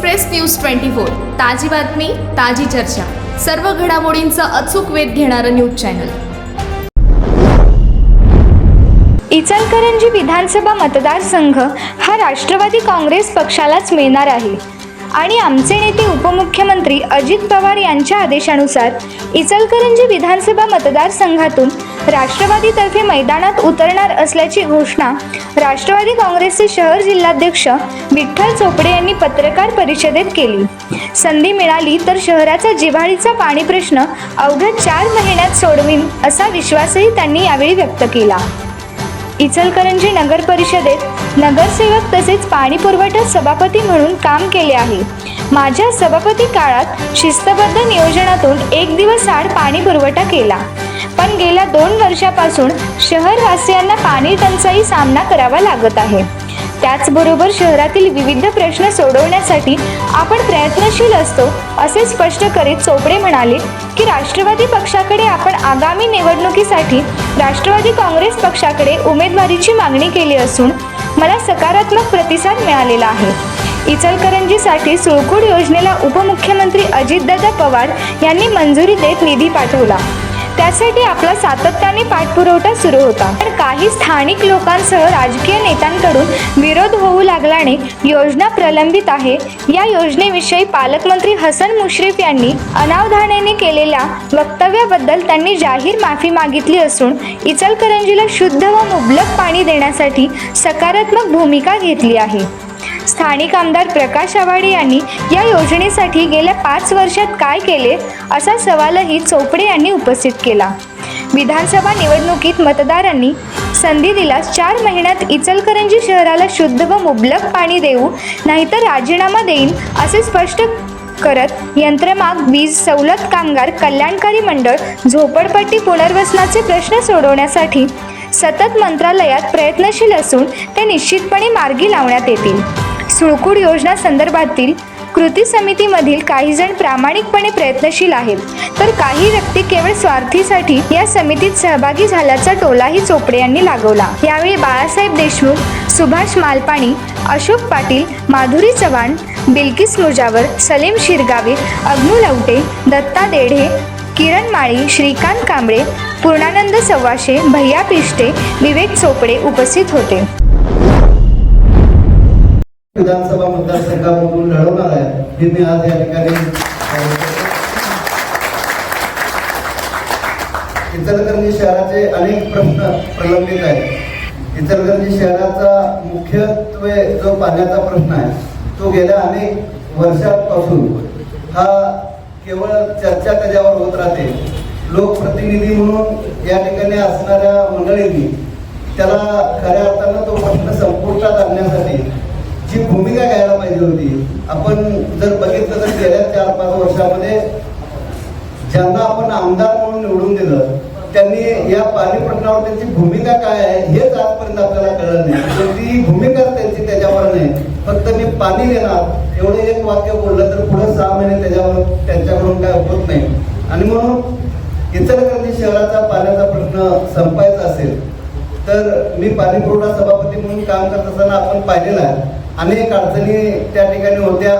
Express news twenty four. ताजी बातमी ताजी चर्चा. सर्व घडामोडींचा अचूक वेध घेणारं न्यूज चॅनल. इचलकरंजी विधानसभा मतदारसंघ हा राष्ट्रवादी काँग्रेस पक्षालाच मिळणार आहे. आणि आमचे नेते उपमुख्यमंत्री अजित पवार यांच्या आदेशानुसार इचलकरंजी विधानसभा मतदारसंघातून राष्ट्रवादीतर्फे मैदानात उतरणार असल्याची घोषणा राष्ट्रवादी काँग्रेसचे शहर जिल्हाध्यक्ष विठ्ठल चोपडे यांनी पत्रकार परिषदेत केली. संधी मिळाली तर शहराचा जिव्हाळीचा पाणी प्रश्न अवघ्या चार महिन्यात सोडवीन असा विश्वासही त्यांनी यावेळी व्यक्त केला. इचलकरंजी नगर परिषदेत नगरसेवक तसेच पाणी पुरवठा सभापती म्हणून काम केले आहे. माझ्या सभापती काळात शिस्तबद्ध नियोजनातून एक दिवस आड पाणी पुरवठा केला. पण गेल्या दोन वर्षापासून शहरवासियांना पाणी टंचाई सामना करावा लागत आहे. त्याचबरोबर शहरातील विविध प्रश्न सोडवण्यासाठी आपण प्रयत्नशील असतो असे स्पष्ट करीत चोपडे म्हणाले की राष्ट्रवादी पक्षाकडे आपण आगामी निवडणुकीसाठी राष्ट्रवादी काँग्रेस पक्षाकडे उमेदवारीची मागणी केली असून मला सकारात्मक प्रतिसाद मिळालेला आहे. इचलकरंजीसाठी सुळकूड योजनेला उपमुख्यमंत्री अजितदादा पवार यांनी मंजुरी देत निधी पाठवला. त्यासाठी आपला सातत्याने पाठपुरवठा सुरू होता. पण काही स्थानिक लोकांसह राजकीय नेत्यांकडून विरोध होऊ लागल्याने योजना प्रलंबित आहे. या योजनेविषयी पालकमंत्री हसन मुश्रीफ यांनी अनावधानाने केलेल्या वक्तव्याबद्दल त्यांनी जाहीर माफी मागितली असून इचलकरंजीला शुद्ध व मुबलक पाणी देण्यासाठी सकारात्मक भूमिका घेतली आहे. स्थानिक आमदार प्रकाश आवाडे यांनी या योजनेसाठी गेल्या पाच वर्षात काय केले असा सवालही चोपडे यांनी उपस्थित केला. विधानसभा निवडणुकीत मतदारांनी संधी दिल्यास चार महिन्यात इचलकरंजी शहराला शुद्ध व मुबलक पाणी देऊ नाहीतर राजीनामा देईन असे स्पष्ट करत यंत्रमाग वीज सवलत कामगार कल्याणकारी मंडळ झोपडपट्टी पुनर्वसनाचे प्रश्न सोडवण्यासाठी सतत मंत्रालयात प्रयत्नशील असून ते निश्चितपणे मार्गी लावण्यात येतील. सुळकूड योजना संदर्भातील कृती समितीमधील काही जण प्रामाणिकपणे प्रयत्नशील आहेत. तर काही व्यक्ती केवळ स्वार्थीसाठी या समितीत सहभागी झाल्याचा टोलाही चोपडे यांनी लागवला. यावेळी बाळासाहेब देशमुख सुभाष मालपाणी अशोक पाटील माधुरी चव्हाण बिल्किस मुजावर सलीम शिरगावे अग्नू लवटे दत्ता देढे किरण माळी श्रीकांत कांबळे पूर्णानंद सव्वाशे भैया पिष्टे विवेक चोपडे उपस्थित होते. विधानसभा मतदारसंघामधून लढवणार आहे. हे मी आज या ठिकाणी इचलकरंजी शहराचे अनेक प्रश्न प्रलंबित आहेत. इचलकरंजी शहराचा मुख्यत्वे जो पाण्याचा प्रश्न आहे तो गेल्या अनेक वर्षांपासून हा केवळ चर्चा त्याच्यावर होत राहते. लोकप्रतिनिधी म्हणून या ठिकाणी असणाऱ्या मंडळींनी त्याला खऱ्या अर्थानं तो प्रश्न संपुष्टात आणण्यासाठी जी भूमिका घ्यायला पाहिजे होती आपण जर बघितलं तर गेल्या चार पाच वर्षामध्ये ज्यांना आपण आमदार म्हणून निवडून दिलं त्यांनी या पाणी प्रश्नावर त्यांची भूमिका काय आहे हेच आजपर्यंत आपल्याला कळलं नाही. ती भूमिका त्यांची त्याच्यावर नाही. फक्त मी पाणी देणार एवढं एक वाक्य बोललं तर पुढे सहा महिने त्याच्यावर त्यांच्याकडून काय होत नाही. आणि म्हणून इचलकरंजी शहराचा पाण्याचा प्रश्न संपायचा असेल तर मी पाणी पुरवठा सभापती म्हणून काम करत असताना आपण पाहिलेलं आहे. अनेक अडचणी त्या ठिकाणी होत्या.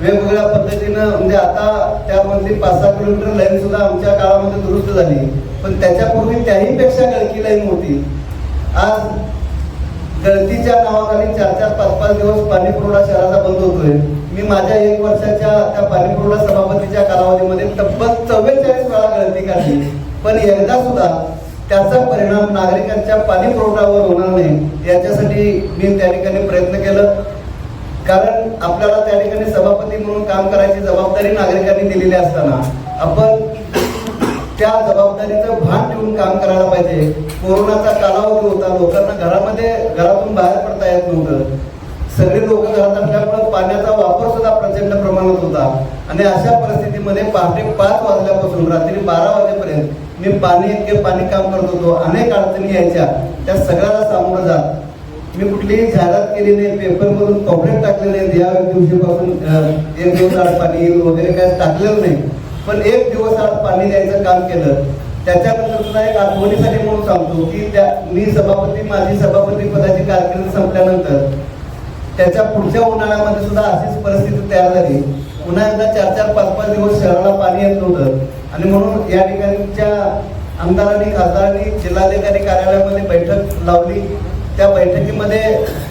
वेगवेगळ्या पद्धतीनं म्हणजे आता त्यामधली पाच सहा किलोमीटर लाईन सुद्धा आमच्या काळामध्ये दुरुस्त झाली. पण त्याच्यापूर्वी त्याही पेक्षा गळती लाईन होती. आज गळतीच्या नावाखाली चार चार पाच पाच दिवस पाणी पुरवठा शहराचा बंद होतोय. मी माझ्या एक वर्षाच्या त्या पाणी पुरवठा सभापतीच्या कालावधीमध्ये तब्बल चव्वेचाळीस वेळा गळती काढली. पण एकदा सुद्धा त्याचा परिणाम नागरिकांच्या पाणी पुरवठ्यावर होणार नाही याच्यासाठी मी त्या ठिकाणी प्रयत्न केलं. कारण आपल्याला त्या ठिकाणी सभापती म्हणून काम करायची जबाबदारी नागरिकांनी दिलेली असताना आपण त्या जबाबदारीचं भान ठेवून काम करायला पाहिजे. कोरोनाचा कालावधी होता लोकांना घरामध्ये घरातून बाहेर पडता येत नव्हतं. सगळे लोक घरात असल्यामुळे पाण्याचा वापर सुद्धा प्रचंड प्रमाणात होता. आणि अशा परिस्थितीमध्ये पहाटे पाच वाजल्यापासून रात्री बारा वाजेपर्यंत मी पाणी इतके पाणी काम करत होतो. अनेक अडचणी यायच्या. त्या सगळ्याला सामोरं जात. मी कुठलीही जाहिरात केली नाही पेपरमधून कॉम्प्लेट टाकले नाही या दिवशीपासून एक दिवस आड पाणी येईल वगैरे काय टाकलेलं नाही. पण एक दिवस आड पाणी द्यायचं काम केलं. त्याच्यानंतर सुद्धा एक आठवणीसाठी म्हणून सांगतो की त्या मी सभापती माझी सभापती पदाची कारकिर्द संपल्यानंतर त्याच्या पुढच्या उन्हाळ्यामध्ये सुद्धा अशीच परिस्थिती तयार झाली. पुन्हा एकदा चार चार पाच पाच दिवस शहराला पाणी येत नव्हतं. आणि म्हणून या ठिकाणच्या आमदारांनी खासदारांनी जिल्हाधिकारी कार्यालयामध्ये बैठक लावली. त्या बैठकीमध्ये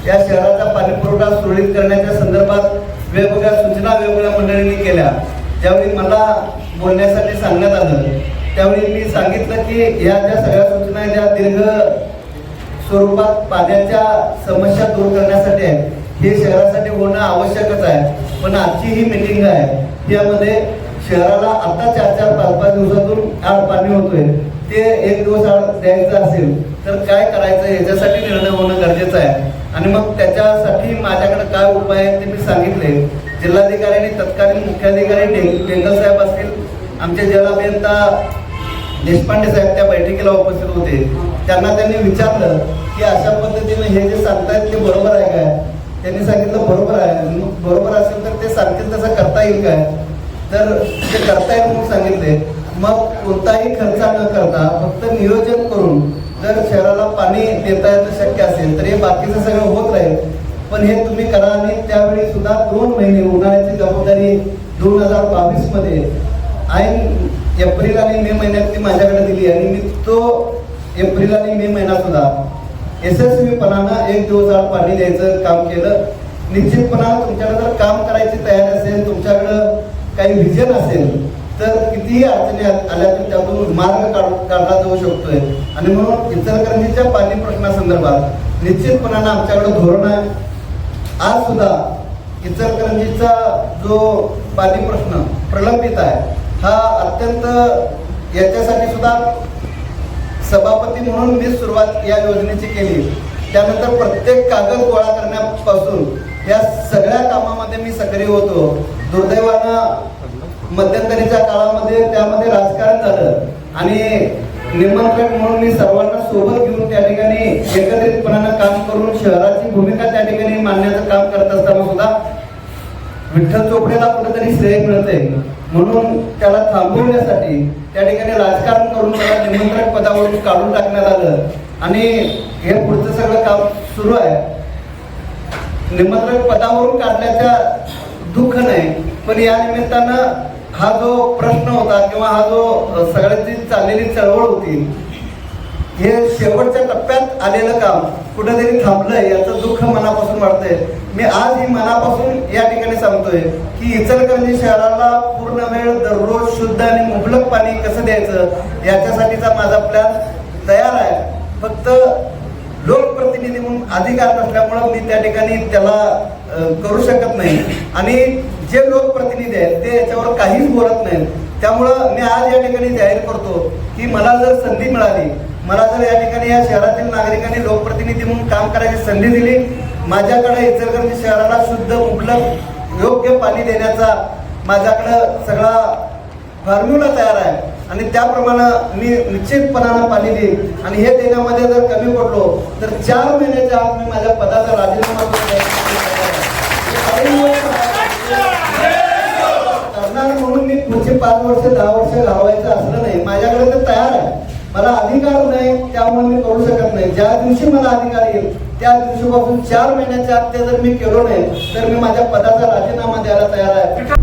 या शहराचा पाणीपुरवठा सुरळीत करण्याच्या संदर्भात वेगवेगळ्या सूचना वेगवेगळ्या मंडळींनी केल्या. ज्यावेळी मला बोलण्यासाठी सांगण्यात आलं त्यावेळी मी सांगितलं की या ज्या सगळ्या सूचना ज्या दीर्घ स्वरूपात पाण्याच्या समस्या दूर करण्यासाठी आहे हे शहरासाठी होणं आवश्यकच आहे. पण आजची ही मिटिंग आहे. यामध्ये शहराला आता चार चार पाच पाच दिवसातून आड पाणी होतोय. ते एक दिवस आड द्यायचं असेल. तर काय करायचं याच्यासाठी निर्णय होणं गरजेचं आहे. आणि मग त्याच्यासाठी माझ्याकडे काय उपाय आहेत ते मी सांगितले. जिल्हाधिकारी तत्कालीन मुख्याधिकारी डेंगल साहेब असतील आमचे जल अभियंता देशपांडे साहेब त्या बैठकीला उपस्थित होते. त्यांना त्यांनी विचारलं की अशा पद्धतीने हे जे सांगतायत ते बरोबर आहे काय? त्यांनी सांगितलं बरोबर आहे. मग बरोबर असेल तर ते सांगतील तसं करता येईल काय? तर ते करता येईल म्हणून सांगितले. मग कोणताही खर्च न करता फक्त नियोजन करून जर शहराला पाणी देता येणं शक्य असेल तर हे बाकीचं सगळं होत राहील. पण हे तुम्ही करा आणि त्यावेळी सुद्धा दोन महिने उन्हाळ्याची जबाबदारी दोन हजार बावीसमध्ये ऐन एप्रिल आणि मे महिन्यात ती माझ्याकडे दिली आणि मी तो एप्रिल आणि मे महिना सुद्धा यशस्वीपणानं एक दिवस आड पाणी द्यायचं काम केलं. निश्चितपणानं तुमच्याकडे जर काम करायची तयारी असेल तुमच्याकडं काही विजन असेल तर कितीही अडचणी आल्या तर त्यातून मार्ग शकतोय आणि म्हणून इचलकरंजीच्या पाणी प्रश्नासंदर्भात निश्चितपणानं आमच्याकडे धोरण आहे. आज सुद्धा इचलकरंजीचा जो पाणी प्रश्न प्रलंबित आहे हा अत्यंत याच्यासाठी सुद्धा सभापती म्हणून मी सुरुवात या योजनेची केली. त्यानंतर प्रत्येक कागद गोळा करण्यापासून या सगळ्या कामामध्ये मी सक्रिय होतो. दुर्दैवानं मध्यंतरीच्या काळामध्ये त्यामध्ये राजकारण झालं. आणि निमंत्रण म्हणून मी सर्वांना सोबत घेऊन त्या ठिकाणी एकत्रितपणानं काम करून शहराची भूमिका त्या ठिकाणी मांडण्याचं काम करत असताना सुद्धा विठ्ठल चोपडेला कुठेतरी श्रेय मिळते म्हणून त्याला थांबवण्यासाठी त्या ठिकाणी राजकारण करून त्याला निमंत्रक पदावरून काढून टाकण्यात आलं. आणि हे पुढचं सगळं काम सुरू आहे. निमंत्रक पदावरून काढण्याच्या दुःख नाही पण या निमित्तानं हा जो प्रश्न होता किंवा हा जो सगळ्यांची चाललेली चळवळ होती हे शेवटच्या टप्प्यात आलेलं काम कुठेतरी थांबलंय याचं दुःख मनापासून वाटतंय मी आज ही मनापासून या ठिकाणी सांगतोय की इचलकरंजी शहराला पूर्ण वेळ दररोज शुद्ध आणि मुबलक पाणी कसं द्यायचं याच्यासाठीचा माझा प्लॅन तयार आहे. फक्त लोक म्हणून अधिकार नसल्यामुळं मी त्या ठिकाणी त्याला करू शकत नाही. आणि जे लोकप्रतिनिधी आहेत ते याच्यावर काहीच बोलत नाहीत. त्यामुळं मी आज या ठिकाणी जाहीर करतो की मला जर संधी मिळाली मला जर या ठिकाणी या शहरातील नागरिकांनी लोकप्रतिनिधी म्हणून काम करायची संधी दिली माझ्याकडे इचलकरंजी शहराला शुद्ध उपलब्ध योग्य पाणी देण्याचा माझ्याकडं सगळा फॉर्म्युला तयार आहे. आणि त्याप्रमाणे मी निश्चितपणानं पाणी देईन आणि हे देण्यामध्ये जर कमी पडलो तर चार महिन्याच्या आत मी माझ्या पदाचा राजीनामा करणार म्हणून मी पुढचे पाच वर्ष दहा वर्ष घालवायचं असलं नाही. माझ्याकडे तर तयार आहे. मला अधिकार नाही त्यामुळे मी करू शकत नाही. ज्या दिवशी मला अधिकार येईल त्या दिवशीपासून चार महिन्याच्या आत ते जर मी केलो नाही तर मी माझ्या पदाचा राजीनामा द्यायला तयार आहे.